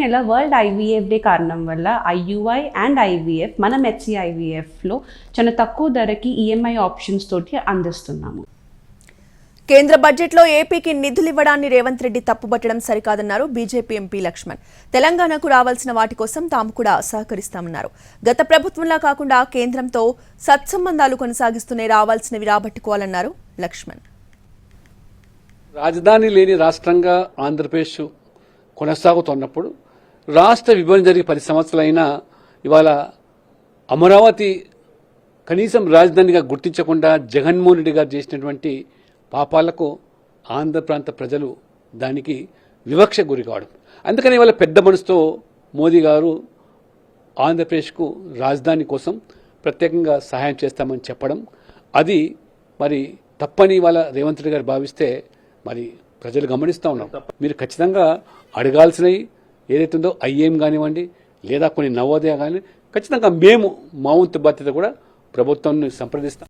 నెల world IVF day కారణం వల్ల ఐయుఐ అండ్ ఐవీఎఫ్ మనం హెచ్సిఐవీఎఫ్లో చాలా తక్కువ ధరకి ఈఎంఐ ఆప్షన్స్ తోటి అందిస్తున్నాము. కేంద్ర బడ్జెట్లో ఏపీకి నిధులివ్వడాన్ని రేవంత్ రెడ్డి తప్పుబట్టడం సరికాదన్నారు బీజేపీ ఎంపీ లక్ష్మణ్. తెలంగాణకు రావాల్సిన వాటి కోసం తాము కూడా సహకరిస్తామన్నారు. గత ప్రభుత్వంలా కాకుండా కేంద్రంతో సత్సంబంధాలు కొనసాగిస్తూనే రావాల్సినవి రాబట్టుకోవాలన్నారు లక్ష్మణ్. రాజధాని లేని రాష్ట్రంగా ఆంధ్రప్రదేశ్ కొనసాగుతున్నప్పుడు రాష్ట్ర విభజన జరిగి పది సంవత్సరాలైనా ఇవాళ అమరావతి కనీసం రాజధానిగా గుర్తించకుండా జగన్మోహన్ రెడ్డి గారు చేసినటువంటి పాపాలకు ఆంధ్ర ప్రాంత ప్రజలు దానికి వివక్ష గురి కావడం. అందుకని ఇవాళ పెద్ద మనసుతో మోదీ గారు ఆంధ్రప్రదేశ్కు రాజధాని కోసం ప్రత్యేకంగా సహాయం చేస్తామని చెప్పడం. అది మరి తప్పని వాళ్ళ రేవంత్ రెడ్డి గారు భావిస్తే మరి ప్రజలు గమనిస్తూ ఉన్నారు మీరు ఖచ్చితంగా అడగాల్సినవి ఏదైతే ఉందో ఐఏఎం కానివ్వండి లేదా కొన్ని నవోదయ కానీ ఖచ్చితంగా మేము మా వంతు బాధ్యత కూడా ప్రభుత్వాన్ని సంప్రదిస్తాం.